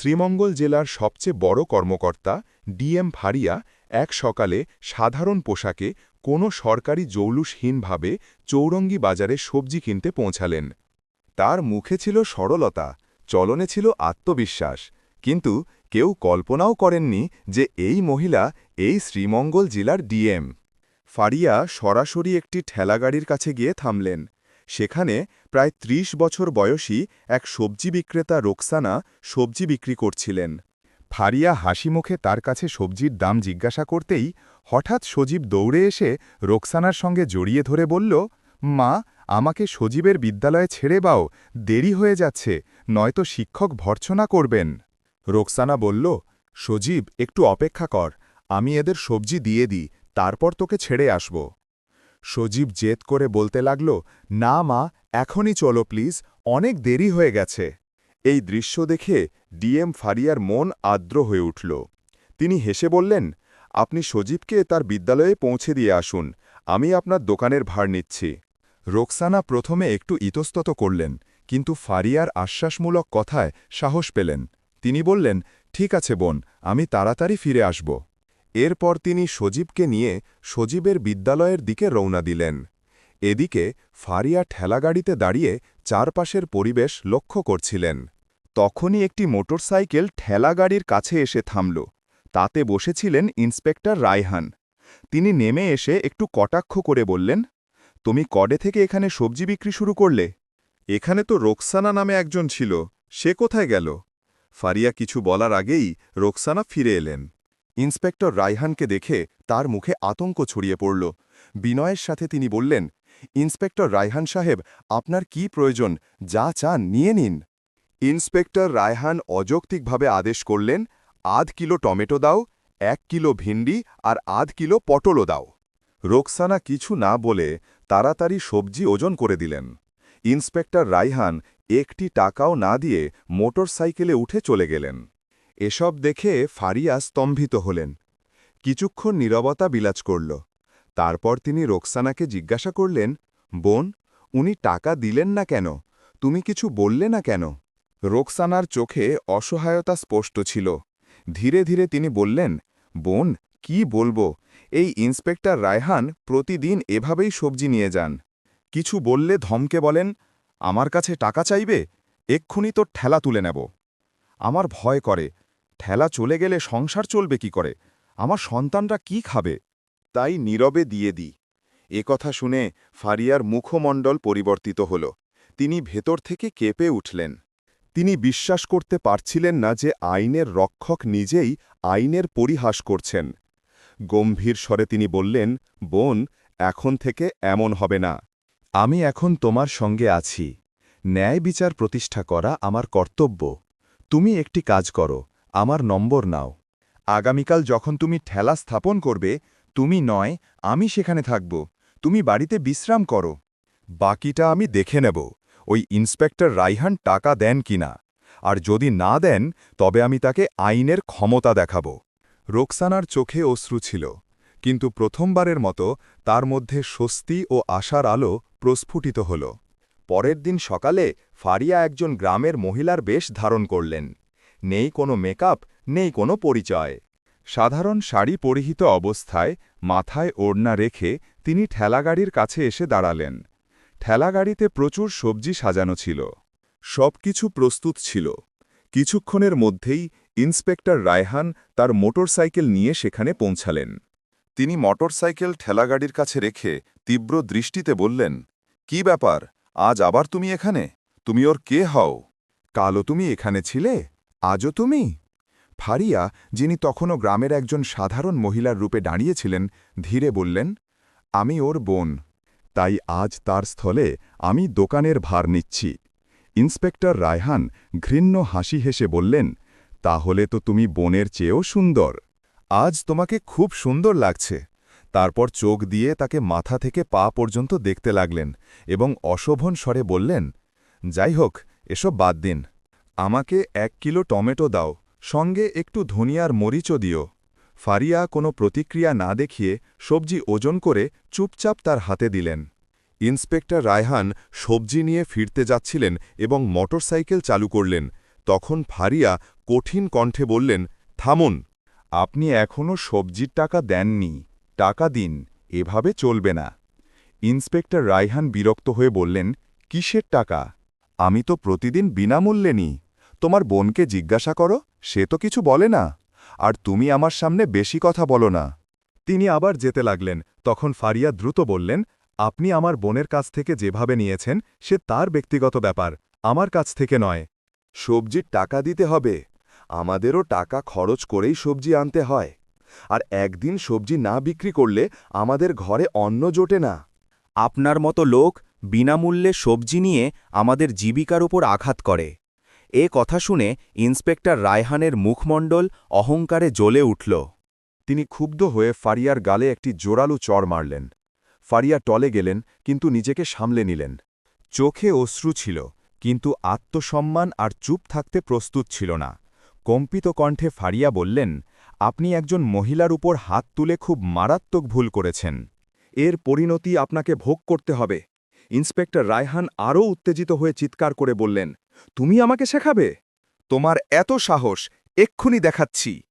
শ্রীমঙ্গল জেলার সবচেয়ে বড় কর্মকর্তা ডিএম ফারিয়া এক সকালে সাধারণ পোশাকে কোনো সরকারি জৌলুসহীনভাবে চৌরঙ্গি বাজারে সবজি কিনতে পৌঁছালেন। তার মুখে ছিল সরলতা, চলনে ছিল আত্মবিশ্বাস, কিন্তু কেউ কল্পনাও করেননি যে এই মহিলা এই শ্রীমঙ্গল জেলার ডিএম ফারিয়া সরাসরি একটি ঠেলাগাড়ির কাছে গিয়ে থামলেন। সেখানে প্রায় ৩০ বছর বয়সী এক সবজি বিক্রেতা রোকসানা সবজি বিক্রি করছিলেন। ফারিয়া হাসি মুখে তার কাছে সবজির দাম জিজ্ঞাসা করতেই হঠাৎ সজীব দৌড়ে এসে রোকসানার সঙ্গে জড়িয়ে ধরে বলল, মা, আমাকে সজীবের বিদ্যালয়ে ছেড়ে বাও দেরি হয়ে যাচ্ছে, নয়তো শিক্ষক ভর্ৎসনা করবেন। রোকসানা বলল, সজীব, একটু অপেক্ষা কর, আমি এদের সবজি দিয়ে দিই, তারপর তোকে ছেড়ে আসব। সজীব জেদ করে বলতে লাগল, না মা, এখনই চলো প্লিজ, অনেক দেরি হয়ে গেছে। এই দৃশ্য দেখে ডিএম ফারিয়ার মন আর্দ্র হয়ে উঠল। তিনি হেসে বললেন, আপনি সজীবকে তার বিদ্যালয়ে পৌঁছে দিয়ে আসুন, আমি আপনার দোকানের ভার নিচ্ছি। রোকসানা প্রথমে একটু ইতস্তত করলেন, কিন্তু ফারিয়ার আশ্বাসমূলক কথায় সাহস পেলেন। তিনি বললেন, ঠিক আছে বোন, আমি তাড়াতাড়ি ফিরে আসব। এরপর তিনি সজীবকে নিয়ে সজীবের বিদ্যালয়ের দিকে রওনা দিলেন। এদিকে ফারিয়া ঠেলাগাড়িতে দাঁড়িয়ে চারপাশের পরিবেশ লক্ষ্য করছিলেন। তখনই একটি মোটরসাইকেল ঠেলাগাড়ির কাছে এসে থামল। তাতে বসেছিলেন ইন্সপেক্টর রায়হান। তিনি নেমে এসে একটু কটাক্ষ করে বললেন, তুমি কডে থেকে এখানে সবজি বিক্রি শুরু করলে? এখানে তো রোকসানা নামে একজন ছিল, সে কোথায় গেল? ফারিয়া কিছু বলার আগেই রোকসানা ফিরে এলেন। ইন্সপেক্টর রায়হানকে দেখে তার মুখে আতঙ্ক ছড়িয়ে পড়ল। বিনয়ের সাথে তিনি বললেন, ইন্সপেক্টর রায়হান সাহেব, আপনার কি প্রয়োজন? যা চান, নিয়ে নিন। ইন্সপেক্টর রায়হান অযৌক্তিকভাবে আদেশ করলেন, আধ কিলো টমেটো দাও, এক কিলো ভিন্ডি আর আধ কিলো পটলও দাও। রোকসানা কিছু না বলে তাড়াতাড়ি সবজি ওজন করে দিলেন। ইন্সপেক্টর রাইহান একটি টাকাও না দিয়ে মোটরসাইকেলে উঠে চলে গেলেন। এসব দেখে ফারিয়া স্তম্ভিত হলেন। কিছুক্ষণ নীরবতা বিলাজ করল। তারপর তিনি রোকসানাকে জিজ্ঞাসা করলেন, বোন, উনি টাকা দিলেন না কেন? তুমি কিছু বললে না কেন? রোকসানার চোখে অসহায়তা স্পষ্ট ছিল। ধীরে ধীরে তিনি বললেন, বোন, কি বলব? এই ইন্সপেক্টর রায়হান প্রতিদিন এভাবেই সবজি নিয়ে যান। কিছু বললে ধমকে বলেন, আমার কাছে টাকা চাইবে? এক্ষুনি তোর ঠেলা তুলে নেব। আমার ভয় করে। ঠেলা চলে গেলে সংসার চলবে কি করে? আমার সন্তানরা কি খাবে? তাই নীরবে দিয়ে দিই। কথা শুনে ফারিয়ার মুখমণ্ডল পরিবর্তিত হল। তিনি ভেতর থেকে কেঁপে উঠলেন। তিনি বিশ্বাস করতে পারছিলেন না যে আইনের রক্ষক নিজেই আইনের পরিহাস করছেন। গম্ভীর স্বরে তিনি বললেন, বোন, এখন থেকে এমন হবে না। আমি এখন তোমার সঙ্গে আছি। ন্যায় বিচার প্রতিষ্ঠা করা আমার কর্তব্য। তুমি একটি কাজ করো। আমার নম্বর নাও। আগামীকাল যখন তুমি ঠেলা স্থাপন করবে, তুমি নয়, আমি সেখানে থাকব। তুমি বাড়িতে বিশ্রাম করো। বাকিটা আমি দেখে নেব। ওই ইন্সপেক্টর রাইহান টাকা দেন কিনা? আর যদি না দেন, তবে আমি তাকে আইনের ক্ষমতা দেখাব। রোকসানার চোখে অশ্রু ছিল। কিন্তু প্রথমবারের মতো তার মধ্যে স্বস্তি ও আশার আলো প্রস্ফুটিত হল। পরের দিন সকালে ফারিয়া একজন গ্রামের মহিলার বেশ ধারণ করলেন। নেই কোনো মেকআপ, নেই কোনো পরিচয়। সাধারণ শাড়ি পরিহিত অবস্থায় মাথায় ওড়না রেখে তিনি ঠেলাগাড়ির কাছে এসে দাঁড়ালেন। ঠেলাগাড়িতে প্রচুর সবজি সাজানো ছিল। সব কিছু প্রস্তুত ছিল। কিছুক্ষণের মধ্যেই ইন্সপেক্টর রায়হান তার মোটরসাইকেল নিয়ে সেখানে পৌঁছালেন। তিনি মোটরসাইকেল ঠেলাগাড়ির কাছে রেখে তীব্র দৃষ্টিতে বললেন, কি ব্যাপার? আজ আবার তুমি এখানে? তুমি ওর কে হও? কালও তুমি এখানে ছিলে? আজও তুমি? ফারিয়া, যিনি তখনও গ্রামের একজন সাধারণ মহিলার রূপে দাঁড়িয়েছিলেন, ধীরে বললেন, আমি ওর বোন। তাই আজ তার স্থলে আমি দোকানের ভার নিচ্ছি। ইন্সপেক্টর রায়হান ঘৃণ্য হাসি হেসে বললেন, তাহলে তো তুমি বোনের চেয়েও সুন্দর। আজ তোমাকে খুব সুন্দর লাগছে। তারপর চোখ দিয়ে তাকে মাথা থেকে পা পর্যন্ত দেখতে লাগলেন এবং অশোভন স্বরে বললেন, যাই হোক, এসব বাদ দিন। আমাকে এক কিলো টমেটো দাও, সঙ্গে একটু ধনিয়ার মরিচও দিও। ফারিয়া কোনো প্রতিক্রিয়া না দেখিয়ে সবজি ওজন করে চুপচাপ তার হাতে দিলেন। ইন্সপেক্টর রায়হান সবজি নিয়ে ফিরতে যাচ্ছিলেন এবং মোটরসাইকেল চালু করলেন। তখন ফারিয়া কঠিন কণ্ঠে বললেন, থামুন, আপনি এখনও সবজির টাকা দেননি, টাকা দিন, এভাবে চলবে না। ইন্সপেক্টর রায়হান বিরক্ত হয়ে বললেন, কিসের টাকা? আমি তো প্রতিদিন বিনামূল্যে নিই তোমার বোনকে জিজ্ঞাসা করো, সে তো কিছু বলে না। আর তুমি আমার সামনে বেশি কথা বলো না। তিনি আবার যেতে লাগলেন, তখন ফারিয়া দ্রুত বললেন, আপনি আমার বোনের কাছ থেকে যেভাবে নিয়েছেন, সে তার ব্যক্তিগত ব্যাপার, আমার কাছ থেকে নয়। সবজির টাকা দিতে হবে, আমাদেরও টাকা খরচ করেই সবজি আনতে হয়। আর একদিন সবজি না বিক্রি করলে আমাদের ঘরে অন্ন জোটে না। আপনার মতো লোক বিনামূল্যে সবজি নিয়ে আমাদের জীবিকার উপর আঘাত করে। এ কথা শুনে ইন্সপেক্টর রায়হানের মুখমণ্ডল অহংকারে জ্বলে উঠল। তিনি ক্ষুব্ধ হয়ে ফারিয়ার গালে একটি জোরালো চর মারলেন। ফারিয়া টলে গেলেন, কিন্তু নিজেকে সামলে নিলেন। চোখে অশ্রু ছিল, কিন্তু আত্মসম্মান আর চুপ থাকতে প্রস্তুত ছিল না। কম্পিত কণ্ঠে ফারিয়া বললেন, আপনি একজন মহিলার উপর হাত তুলে খুব মারাত্মক ভুল করেছেন। এর পরিণতি আপনাকে ভোগ করতে হবে। ইন্সপেক্টর রায়হান আরও উত্তেজিত হয়ে চিৎকার করে বললেন তুমি আমাকে শেখাবে? তোমার এত সাহস, এক্ষুনি দেখাচ্ছি।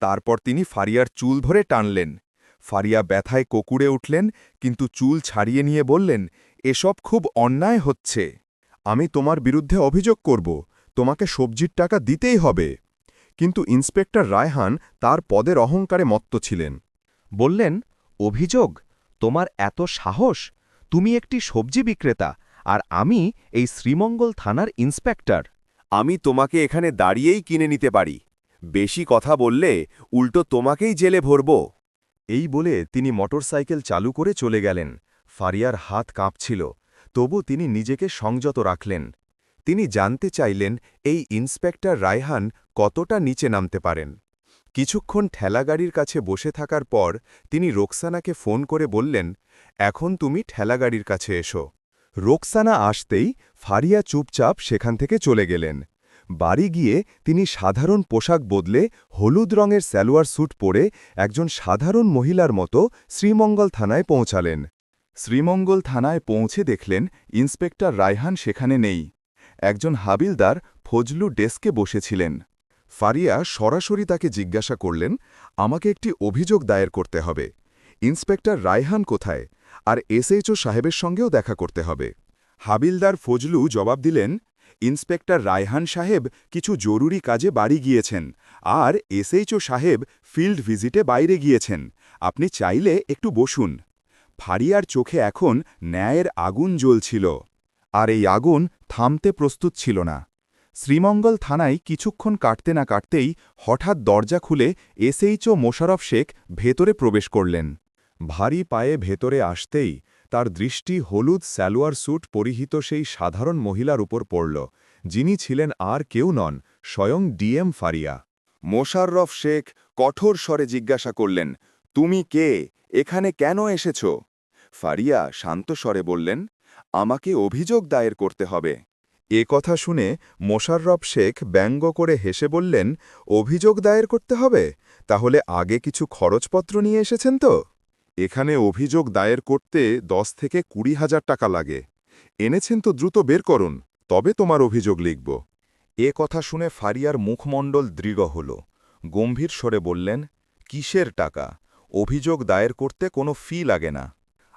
তারপর তিনি ফারিয়ার চুল ধরে টানলেন। ফারিয়া ব্যথায় কোকুড়ে উঠলেন, কিন্তু চুল ছাড়িয়ে নিয়ে বললেন, এসব খুব অন্যায় হচ্ছে। আমি তোমার বিরুদ্ধে অভিযোগ করব। তোমাকে সবজির টাকা দিতেই হবে। কিন্তু ইন্সপেক্টর রায়হান তার পদের অহংকারে মত্ত ছিলেন। বললেন, অভিযোগ? তোমার এত সাহস? তুমি একটি সবজি বিক্রেতা। আর আমি এই শ্রীমঙ্গল থানার ইন্সপেক্টর। আমি তোমাকে এখানে দাঁড়িয়েই কিনে নিতে পারি। বেশি কথা বললে উল্টো তোমাকেই জেলে ভরব। এই বলে তিনি মোটরসাইকেল চালু করে চলে গেলেন। ফারিয়ার হাত কাঁপছিল। তবু তিনি নিজেকে সংযত রাখলেন। তিনি জানতে চাইলেন এই ইন্সপেক্টর রায়হান কতটা নিচে নামতে পারেন। কিছুক্ষণ ঠেলাগাড়ির কাছে বসে থাকার পর তিনি রোকসানাকে ফোন করে বললেন এখন তুমি ঠেলাগাড়ির কাছে এসো। রোকসানা আসতেই ফারিয়া চুপচাপ সেখান থেকে চলে গেলেন। বাড়ি গিয়ে তিনি সাধারণ পোশাক বদলে হলুদ রঙের স্যালোয়ার স্যুট পরে একজন সাধারণ মহিলার মতো শ্রীমঙ্গল থানায় পৌঁছালেন। শ্রীমঙ্গল থানায় পৌঁছে দেখলেন ইন্সপেক্টর রায়হান সেখানে নেই। একজন হাবিলদার ফজলু ডেস্কে বসেছিলেন। ফারিয়া সরাসরি তাকে জিজ্ঞাসা করলেন, আমাকে একটি অভিযোগ দায়ের করতে হবে। ইন্সপেক্টর রায়হান কোথায়? আর এসএইচও সাহেবের সঙ্গেও দেখা করতে হবে। হাবিলদার ফজলু জবাব দিলেন, ইন্সপেক্টর রায়হান সাহেব কিছু জরুরি কাজে বাড়ি গিয়েছেন আর এসএইচও সাহেব ফিল্ড ভিজিটে বাইরে গিয়েছেন। আপনি চাইলে একটু বসুন। ফারিয়ার চোখে এখন ন্যায়ের আগুন জ্বলছিল আর এই আগুন থামতে প্রস্তুত ছিল না। শ্রীমঙ্গল থানায় কিছুক্ষণ কাটতে না কাটতেই হঠাৎ দরজা খুলে এসএইচও মোশারফ শেখ ভেতরে প্রবেশ করলেন। ভারী পায়ে ভেতরে আসতেই তার দৃষ্টি হলুদ স্যালোয়ার স্যুট পরিহিত সেই সাধারণ মহিলার উপর পড়ল, যিনি ছিলেন আর কেউ নন, স্বয়ং ডিএম ফারিয়া। মোশাররফ শেখ কঠোর স্বরে জিজ্ঞাসা করলেন, তুমি কে? এখানে কেন এসেছ? ফারিয়া শান্ত স্বরে বললেন, আমাকে অভিযোগ দায়ের করতে হবে। এ কথা শুনে মোশাররফ শেখ ব্যঙ্গ করে হেসে বললেন, অভিযোগ দায়ের করতে হবে? তাহলে আগে কিছু খরচপত্র নিয়ে এসেছেন তো? এখানে অভিযোগ দায়ের করতে দশ থেকে কুড়ি হাজার টাকা লাগে। এনেছেন তো দ্রুত বের করুন, তবে তোমার অভিযোগ লিখব। এ কথা শুনে ফারিয়ার মুখমণ্ডল দৃঢ় হল। গম্ভীর স্বরে বললেন, কিসের টাকা? অভিযোগ দায়ের করতে কোনো ফি লাগে না।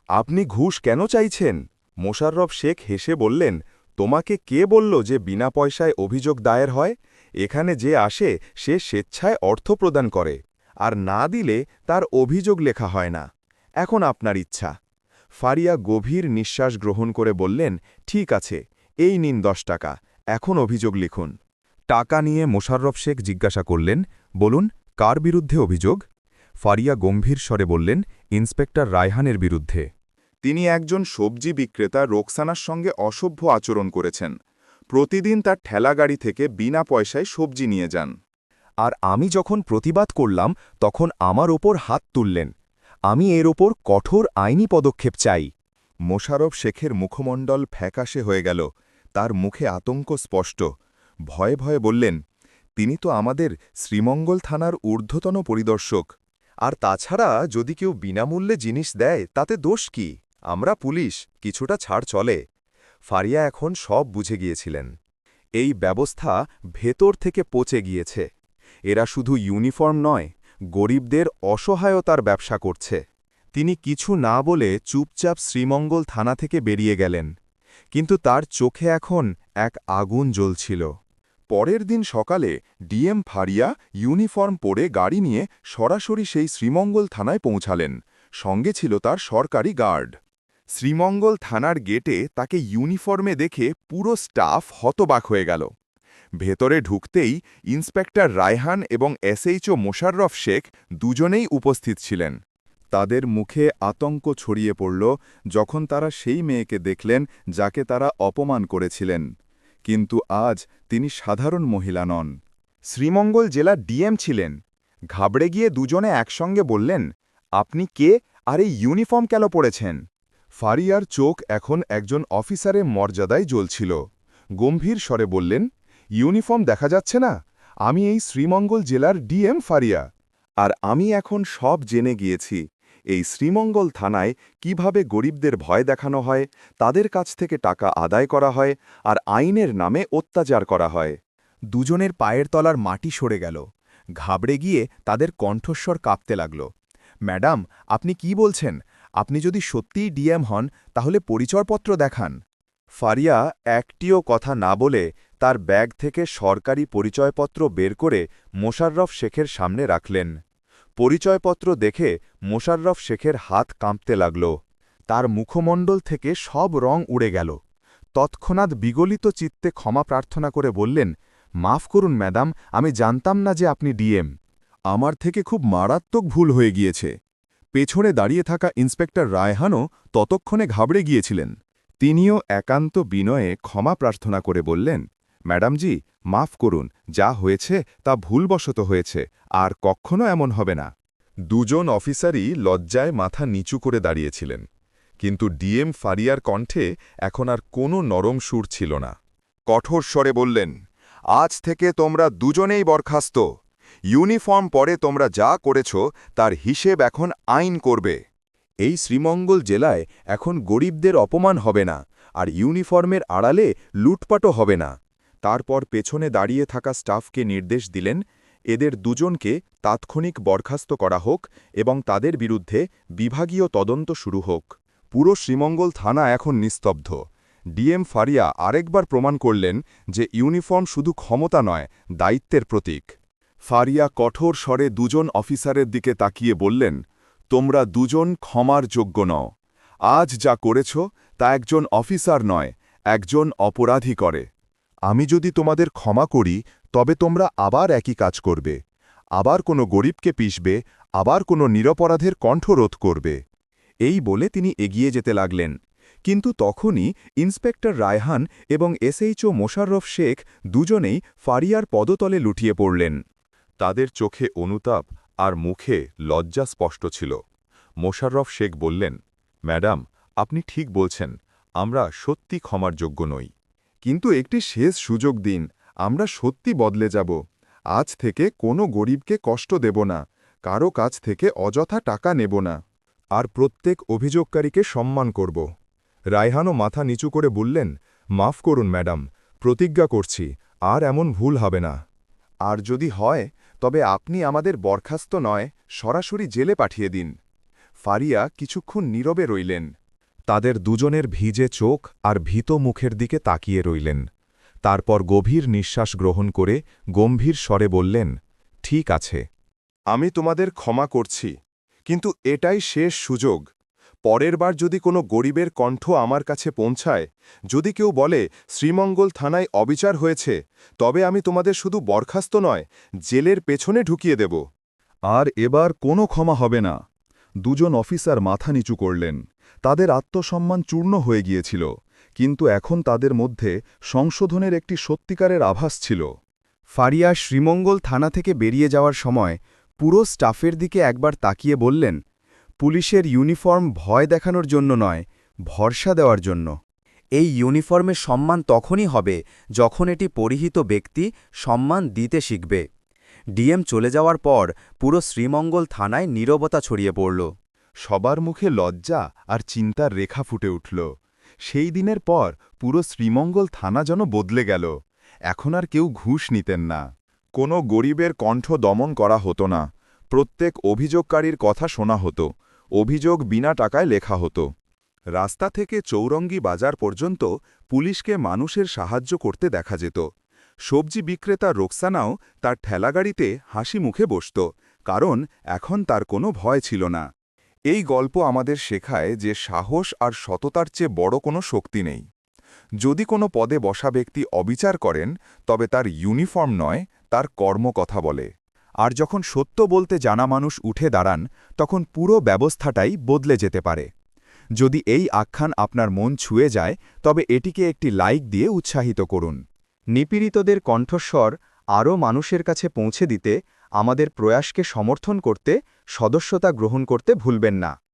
আপনি ঘুষ কেন চাইছেন? মোশাররফ শেখ হেসে বললেন, তোমাকে কে বলল যে বিনা পয়সায় অভিযোগ দায়ের হয়? এখানে যে আসে, সে স্বেচ্ছায় অর্থ প্রদান করে, আর না দিলে তার অভিযোগ লেখা হয় না। এখন আপনার ইচ্ছা। ফারিয়া গভীর নিঃশ্বাস গ্রহণ করে বললেন, ঠিক আছে, এই নিন দশ টাকা। এখন অভিযোগ লিখুন। টাকা নিয়ে মোশাররফ শেখ জিজ্ঞাসা করলেন, বলুন, কার বিরুদ্ধে অভিযোগ? ফারিয়া গম্ভীর স্বরে বললেন, ইন্সপেক্টর রায়হানের বিরুদ্ধে। তিনি একজন সবজি বিক্রেতা রোকসানার সঙ্গে অসভ্য আচরণ করেছেন। প্রতিদিন তার ঠেলাগাড়ি থেকে বিনা পয়সায় সবজি নিয়ে যান। আর আমি যখন প্রতিবাদ করলাম, তখন আমার ওপর হাত তুললেন। আমি এর ওপর কঠোর আইনি পদক্ষেপ চাই। মোশারফ শেখের মুখমণ্ডল ফ্যাকাশে হয়ে গেল। তার মুখে আতঙ্ক স্পষ্ট। ভয়ে ভয়ে বললেন, তিনি তো আমাদের শ্রীমঙ্গল থানার ঊর্ধ্বতন পরিদর্শক। আর তাছাড়া যদি কেউ বিনামূল্যে জিনিস দেয়, তাতে দোষ কি? আমরা পুলিশ, কিছুটা ছাড় চলে। ফারিয়া এখন সব বুঝে গিয়েছিলেন। এই ব্যবস্থা ভেতর থেকে পচে গিয়েছে। এরা শুধু ইউনিফর্ম নয় গরিবদের অসহায়তার ব্যবসা করছে। তিনি কিছু না বলে চুপচাপ শ্রীমঙ্গল থানা থেকে বেরিয়ে গেলেন। কিন্তু তার চোখে এখন এক আগুন জ্বলছিল। পরের দিন সকালে ডিএম ফারিয়া ইউনিফর্ম পরে গাড়ি নিয়ে সরাসরি সেই শ্রীমঙ্গল থানায় পৌঁছালেন। সঙ্গে ছিল তার সরকারি গার্ড। শ্রীমঙ্গল থানার গেটে তাকে ইউনিফর্মে দেখে পুরো স্টাফ হতবাক হয়ে গেল। ভেতরে ঢুকতেই ইন্সপেক্টর রায়হান এবং এসএইচও মোশাররফ শেখ দুজনেই উপস্থিত ছিলেন। তাদের মুখে আতঙ্ক ছড়িয়ে পড়ল যখন তারা সেই মেয়েকে দেখলেন যাকে তারা অপমান করেছিলেন। কিন্তু আজ তিনি সাধারণ মহিলা নন। শ্রীমঙ্গল জেলা ডিএম ছিলেন। ঘাবড়ে গিয়ে দুজনে একসঙ্গে বললেন, আপনি কে? আর এই ইউনিফর্ম কেন পড়েছেন ফারিয়ার চোখ এখন একজন অফিসারের মর্যাদায় জ্বলছিল। গম্ভীর স্বরে বললেন ইউনিফর্ম দেখা যাচ্ছে না। আমি এই শ্রীমঙ্গল জেলার ডিএম ফারিয়া। আর আমি এখন সব জেনে গিয়েছি, এই শ্রীমঙ্গল থানায় কীভাবে গরিবদের ভয় দেখানো হয়, তাদের কাছ থেকে টাকা আদায় করা হয়, আর আইনের নামে অত্যাচার করা হয়। দুজনের পায়ের তলার মাটি সরে গেল। ঘাবড়ে গিয়ে তাদের কণ্ঠস্বর কাঁপতে লাগল। ম্যাডাম, আপনি কি বলছেন? আপনি যদি সত্যিই ডিএম হন, তাহলে পরিচয়পত্র দেখান। ফারিয়া একটিও কথা না বলে তার ব্যাগ থেকে সরকারি পরিচয়পত্র বের করে মোশাররফ শেখের সামনে রাখলেন। পরিচয়পত্র দেখে মোশাররফ শেখের হাত কাঁপতে লাগল। তার মুখমণ্ডল থেকে সব রং উড়ে গেল। তৎক্ষণাৎ বিগলিত চিত্তে ক্ষমা প্রার্থনা করে বললেন, মাফ করুন ম্যাডাম, আমি জানতাম না যে আপনি ডিএম। আমার থেকে খুব মারাত্মক ভুল হয়ে গিয়েছে। পেছনে দাঁড়িয়ে থাকা ইন্সপেক্টর রায়হানও ততক্ষণে ঘাবড়ে গিয়েছিলেন। তিনিও একান্ত বিনয়ে ক্ষমা প্রার্থনা করে বললেন ম্যাডামজি, মাফ করুন, যা হয়েছে তা ভুলবশত হয়েছে, আর কখনো এমন হবে না। দুজন অফিসারই লজ্জায় মাথা নিচু করে দাঁড়িয়েছিলেন, কিন্তু ডিএম ফারিয়ার কণ্ঠে এখন আর কোনো নরম সুর ছিল না। কঠোর স্বরে বললেন, আজ থেকে তোমরা দুজনেই বরখাস্ত। ইউনিফর্ম পরে তোমরা যা করেছ তার হিসেব এখন আইন করবে। এই শ্রীমঙ্গল জেলায় এখন গরিবদের অপমান হবে না, আর ইউনিফর্মের আড়ালে লুটপাটও হবে না। তারপর পেছনে দাঁড়িয়ে থাকা স্টাফকে নির্দেশ দিলেন, এদের দুজনকে তাৎক্ষণিক বরখাস্ত করা হোক এবং তাদের বিরুদ্ধে বিভাগীয় তদন্ত শুরু হোক। পুরো শ্রীমঙ্গল থানা এখন নিস্তব্ধ। ডিএম ফারিয়া আরেকবার প্রমাণ করলেন যে ইউনিফর্ম শুধু ক্ষমতা নয়, দায়িত্বের প্রতীক। ফারিয়া কঠোর স্বরে দুজন অফিসারের দিকে তাকিয়ে বললেন, তোমরা দুজন ক্ষমার যোগ্য নও। আজ যা করেছ তা একজন অফিসার নয়, একজন অপরাধী করে। আমি যদি তোমাদের ক্ষমা করি, তবে তোমরা আবার একই কাজ করবে। আবার কোনো গরিবকে পিষবে, আবার কোনো নিরপরাধের কণ্ঠরোধ করবে। এই বলে তিনি এগিয়ে যেতে লাগলেন। কিন্তু তখনই ইন্সপেক্টর রায়হান এবং এসএইচও মোশাররফ শেখ দুজনেই ফারিয়ার পদতলে লুটিয়ে পড়লেন। তাদের চোখে অনুতাপ আর মুখে লজ্জা স্পষ্ট ছিল। মোশাররফ শেখ বললেন, ম্যাডাম, আপনি ঠিক বলছেন, আমরা সত্যি ক্ষমার যোগ্য নই। কিন্তু একটি শেষ সুযোগ দিন, আমরা সত্যি বদলে যাব। আজ থেকে কোনো গরিবকে কষ্ট দেব না, কারও কাছ থেকে অযথা টাকা নেব না। আর প্রত্যেক অভিযোগকারীকে সম্মান করব। রায়হানও মাথা নিচু করে বললেন, মাফ করুন ম্যাডাম, প্রতিজ্ঞা করছি, আর এমন ভুল হবে না। আর যদি হয়, তবে আপনি আমাদের বরখাস্ত নয়, সরাসরি জেলে পাঠিয়ে দিন। ফারিয়া কিছুক্ষণ নীরবে রইলেন। তাদের দুজনের ভিজে চোখ আর ভীত মুখের দিকে তাকিয়ে রইলেন। তারপর গভীর নিঃশ্বাস গ্রহণ করে গম্ভীর স্বরে বললেন, ঠিক আছে। আমি তোমাদের ক্ষমা করছি, কিন্তু এটাই শেষ সুযোগ। পরের বার যদি কোনো গরিবের কণ্ঠ আমার কাছে পৌঁছায়, যদি কেউ বলে, শ্রীমঙ্গল থানায় অবিচার হয়েছে, তবে আমি তোমাদের শুধু বরখাস্ত নয়, জেলের পেছনে ঢুকিয়ে দেব। আর এবার কোনো ক্ষমা হবে না। দুজন অফিসার মাথা নিচু করলেন। তাদের আত্মসম্মান চূর্ণ হয়ে গিয়েছিল, কিন্তু এখন তাদের মধ্যে সংশোধনের একটি সত্যিকারের আভাস ছিল। ফারিয়া শ্রীমঙ্গল থানা থেকে বেরিয়ে যাওয়ার সময় পুরো স্টাফের দিকে একবার তাকিয়ে বললেন, পুলিশের ইউনিফর্ম ভয় দেখানোর জন্য নয়, ভরসা দেওয়ার জন্য। এই ইউনিফর্মের সম্মান তখনই হবে যখন এটি পরিহিত ব্যক্তি সম্মান দিতে শিখবে। ডিএম চলে যাওয়ার পর পুরো শ্রীমঙ্গল থানায় নীরবতা ছড়িয়ে পড়ল। সবার মুখে লজ্জা আর চিন্তার রেখা ফুটে উঠল। সেই দিনের পর পুরো শ্রীমঙ্গল থানা যেন বদলে গেল। এখন আর কেউ ঘুষ নিতেন না। কোনো গরিবের কণ্ঠ দমন করা হতো না। প্রত্যেক অভিযোগকারীর কথা শোনা হতো। অভিযোগ বিনা টাকায় লেখা হতো। রাস্তা থেকে চৌরঙ্গি বাজার পর্যন্ত পুলিশকে মানুষের সাহায্য করতে দেখা যেত। সবজি বিক্রেতা রোকসানাও তার ঠেলাগাড়িতে হাসি মুখে বসত, কারণ এখন তার কোনো ভয় ছিল না। এই গল্প আমাদের শেখায় যে সাহস আর সততার চেয়ে বড় কোনো শক্তি নেই। যদি কোনো পদে বসা ব্যক্তি অবিচার করেন, তবে তার ইউনিফর্ম নয়, তার কর্ম কথা বলে। আর যখন সত্য বলতে জানা মানুষ উঠে দাঁড়ান, তখন পুরো ব্যবস্থাটাই বদলে যেতে পারে। যদি এই আখ্যান আপনার মন ছুঁয়ে যায়, তবে এটিকে একটি লাইক দিয়ে উৎসাহিত করুন। নিপীড়িতদের কণ্ঠস্বর আরও মানুষের কাছে পৌঁছে দিতে আমাদের প্রয়াসকে সমর্থন করতে সদস্যতা গ্রহণ করতে ভুলবেন না।